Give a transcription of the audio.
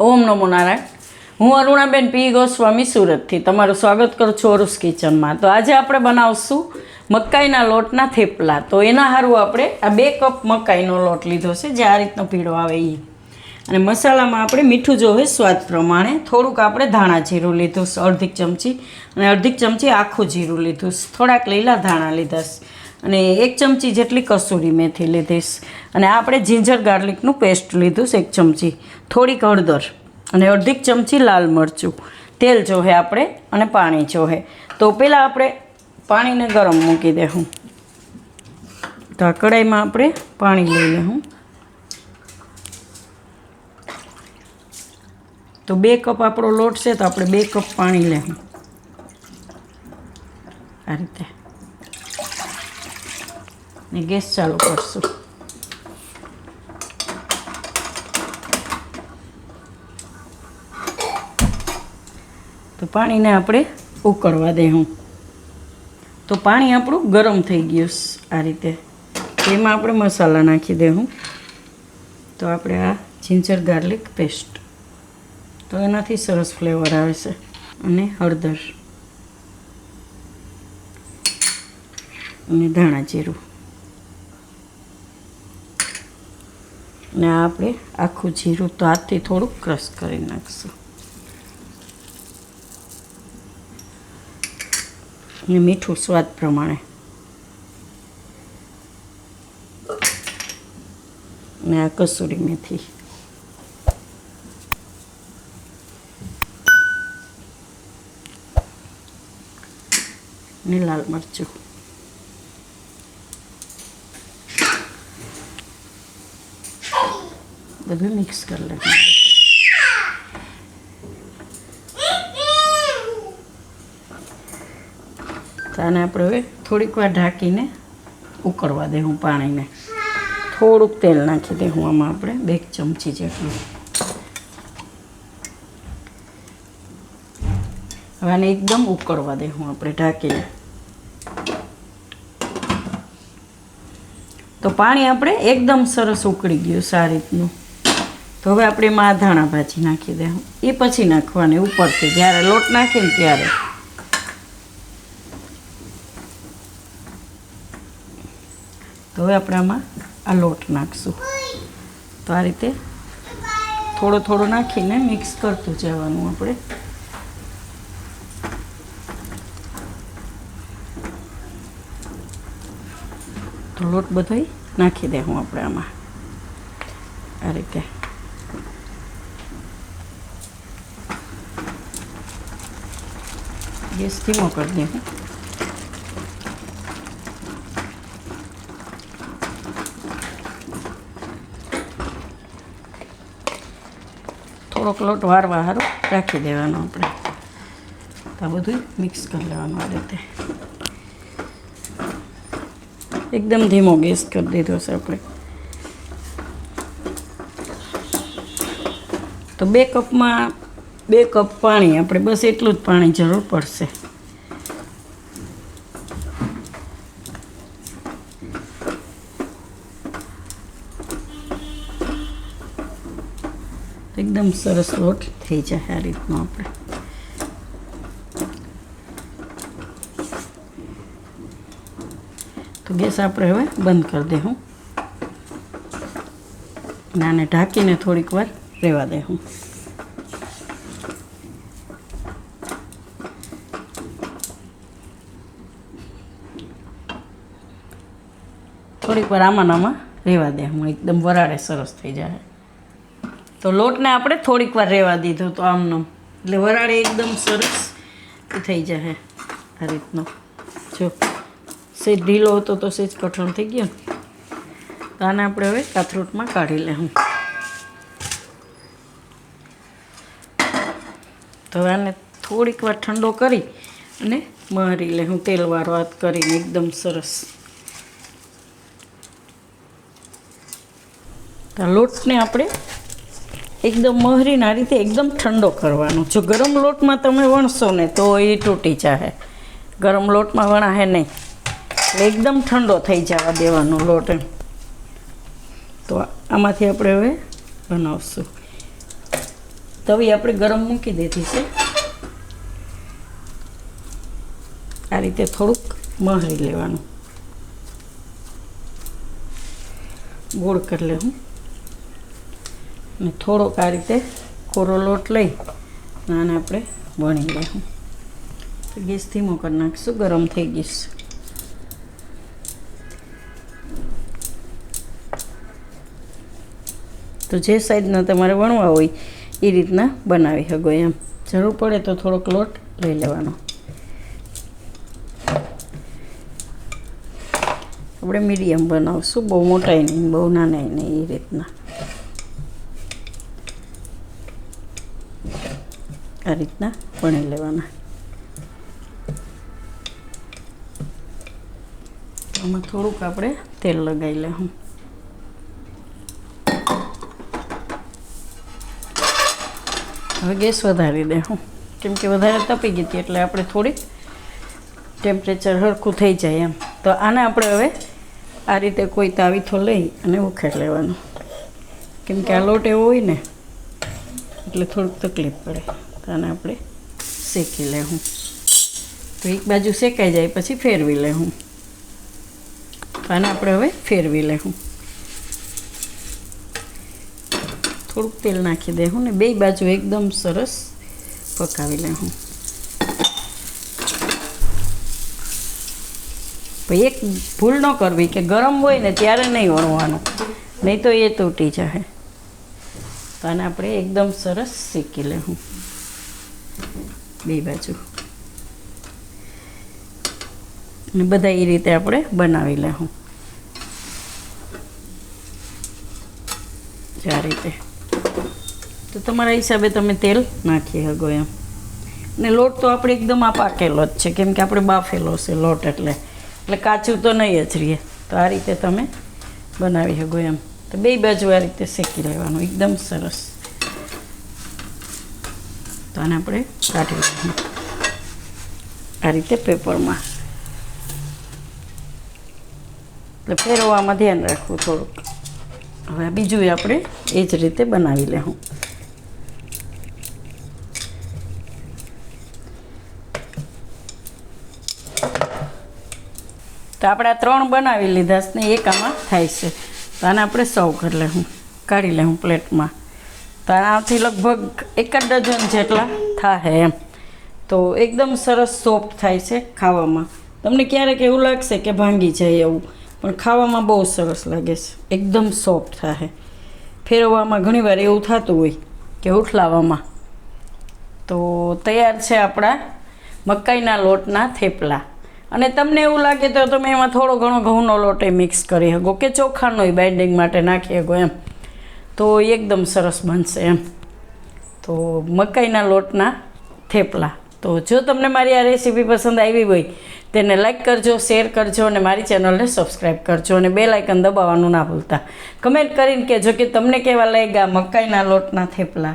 ઓમ નમો નારાયણ. હું અરુણાબેન પી. ગોસ્વામી સુરતથી તમારું સ્વાગત કરું છું અરુસ કિચનમાં. તો આજે આપણે બનાવશું મકાઈના લોટના થેપલા. તો એના સારું આપણે આ બે કપ મકાઈનો લોટ લીધો છે, જે આ રીતનો પીળો આવે એ અને મસાલામાં આપણે મીઠું જોવે સ્વાદ પ્રમાણે થોડુંક આપણે ધાણા જીરું લીધું છે અડધી ચમચી અને અડધી ચમચી આખું જીરું લીધું થોડાક લીલા ધાણા લીધા છે. અને એક ચમચી જેટલી કસૂરી મેથી લીધીશ. અને આપણે જિંજર ગાર્લિકનું પેસ્ટ લીધું છે એક ચમચી. થોડીક હળદર અને અડધી ચમચી લાલ મરચું. તેલ જોહે આપણે અને પાણી જોહે. તો પહેલાં આપણે પાણીને ગરમ મૂકી દેવું તો આ કડાઈમાં આપણે પાણી લઈ લેવું તો બે કપ આપણો લોટ છે, તો આપણે બે કપ પાણી લેવું આ રીતે. ને ગેસ ચાલુ કરશું તો પાણીને આપણે ઉકળવા દેવું તો પાણી આપણું ગરમ થઈ ગયું આ રીતે. એમાં આપણે મસાલા નાખી દેવું તો આપણે આ જિંજર ગાર્લિક પેસ્ટ. તો એનાથી સરસ ફ્લેવર આવે છે. અને હળદર. અને ધાણા જીરું. ને આપણે આખું જીરું તો હાથથી થોડુંક ક્રશ કરી નાખશું. ને મીઠું સ્વાદ પ્રમાણે. ને આ કસૂરી મેથી. ને લાલ મરચું. બધું મિક્સ કરી લેવું તો આને આપણે હવે થોડીક વાર ઢાંકીને ઉકળવા દેવું પાણીને થોડુંક તેલ નાખી દેવું આમાં આપણે બે ચમચી જેટલું હવે આને એકદમ ઉકળવા દેવું આપણે ઢાંકીને તો પાણી આપણે એકદમ સરસ ઉકળી ગયું સારી રીતનું તો હવે આપણે એમાં ધાણા ભાજી નાખી દેવું એ પછી નાખવાની ઉપરથી. જ્યારે લોટ નાખીને ત્યારે. તો હવે આપણે આમાં આ લોટ નાખશું. તો આ રીતે થોડો થોડો નાખીને મિક્સ કરતું જવાનું આપણે. તો લોટ બધોય નાખી દેવું આપણે આમાં. આ રીતે. ગેસ ધીમો કરી દેવું થોડોક લોટ વારવા સારું રાખી દેવાનો આપણે તો આ બધું મિક્સ કરી લેવાનું આ રીતે એકદમ ધીમો ગેસ કરી દીધો છે આપણે તો બે કપમાં બે કપ પાણી, આપણે બસ એટલું જ પાણી જરૂર પડશે. એકદમ સરસ લોટ થઈ જાય આ રીતનો આપણે. તો ગેસ આપણે હવે બંધ કરી દેવું નાને ઢાંકીને થોડીક વાર રહેવા દેવું થોડીક વાર આમાં રહેવા દે. હું એકદમ વરાળે સરસ થઈ જાય તો લોટને આપણે થોડીક વાર રહેવા દીધો તો આમનો. એટલે વરાળે એકદમ સરસ થઈ જાય આ રીતનો. જો સેજ ઢીલો હતો તો સેજ કઠણ થઈ ગયો તો આને આપણે હવે કાથરોટમાં કાઢી લે હું તો આને થોડીક વાર ઠંડો કરી અને મારી લે હું તેલવાળો હાથ કરીને એકદમ સરસ તો આ લોટને આપણે એકદમ મહરીને આ રીતે એકદમ ઠંડો કરવાનો. જો ગરમ લોટમાં તમે વણશો ને તો એ તૂટી જાહે. ગરમ લોટમાં વણાશે નહીં. એકદમ ઠંડો થઈ જવા દેવાનો લોટ એમ. તો આમાંથી આપણે હવે બનાવશું. તવી આપણે ગરમ મૂકી દીધી છે. આ રીતે થોડુંક મહરી લેવાનું. ગોળ કરી લેવું. અને થોડોક આ રીતે કોરો લોટ લઈ આને આપણે વણી લઈશું ગેસ ધીમો કરી નાખીશું, ગરમ થઈ ગઈશ. તો જે સાઈઝના તમારે વણવા હોય એ રીતના બનાવી શકો એમ. જરૂર પડે તો થોડોક લોટ લઈ લેવાનો. આપણે મીડિયમ બનાવશું, બહુ મોટાઈ નહીં, બહુ નાનાઈ નહીં એ રીતના. આ રીતના વણી લેવાના. આમાં થોડુંક આપણે તેલ લગાવી લઉં હવે ગેસ વધારી દે હું કેમ કે વધારે તપી ગઈ હતી એટલે આપણે થોડીક ટેમ્પરેચર સરખું થઈ જાય એમ. તો આને આપણે હવે આ રીતે કોઈ તાવીથો લઈ અને ઉખેડ લેવાનું. કેમ કે આ લોટ એવો હોય ને, એટલે થોડુંક તકલીફ પડે. આને આપણે શેકી લેવું તો એક બાજુ શેકાઈ જાય, પછી ફેરવી લેવું તો આપણે હવે ફેરવી લેવું થોડુંક તેલ નાખી દેવું ને બે બાજુ એકદમ સરસ પકાવી લેવું પછી એક ભૂલ ન કરવી કે ગરમ હોય ને ત્યારે નહીં વણવાનું, નહીં તો એ તૂટી જાય તો આને આપણે એકદમ સરસ શેકી લેવું બે બાજુ. અને બધા એ રીતે આપણે બનાવી લઉં આ રીતે. તો તમારા હિસાબે તમે તેલ નાખી શકો એમ. ને લોટ તો આપણે એકદમ આ પાકેલો જ છે, કેમ કે આપણે બાફેલો છે લોટ એટલે. એટલે કાચું તો નહીં જ રહીએ તો આ રીતે તમે બનાવી શકો એમ. તો બે બાજુ આ રીતે શેકી લેવાનું. એકદમ સરસ. તો આને આપણે કાઢી લઈશું આ રીતે પેપરમાં. એટલે ફેરવવામાં ધ્યાન રાખવું થોડુંક. હવે બીજું આપણે એ જ રીતે બનાવી લેવું તો આપણે આ ત્રણ બનાવી લીધા ને એક આમાં થાય છે. તો આને આપણે સર્વ કરી લેવું કાઢી લેવું પ્લેટમાં. તો આનાથી લગભગ એક ડઝન જેટલા થાય એમ. તો એકદમ સરસ સોફ્ટ થાય છે ખાવામાં. તમને ક્યારેક એવું લાગશે કે ભાંગી જાય એવું, પણ ખાવામાં બહુ સરસ લાગે છે. એકદમ સોફ્ટ થાય ફેરવવામાં ઘણીવાર એવું થતું હોય કે ઉઠલાવામાં તો તૈયાર છે આપણા મકાઈના લોટના થેપલા. અને તમને એવું લાગે તો તમે એમાં થોડો ઘણો ઘઉંનો લોટ મિક્સ કરી શકો કે ચોખાનો બાઇન્ડિંગ માટે નાખી શકો એમ. તો એકદમ સરસ બનશે એમ. તો મકાઈના લોટના થેપલા. તો જો તમને મારી આ રેસીપી પસંદ આવી હોય, તેને લાઇક કરજો, શેર કરજો અને મારી ચેનલને સબસ્ક્રાઈબ કરજો અને બે લાઇકન દબાવવાનું ના ભૂલતા. કમેન્ટ કરીને કહેજો કે તમને કેવા લાગ્યા મકાઈના લોટના થેપલા.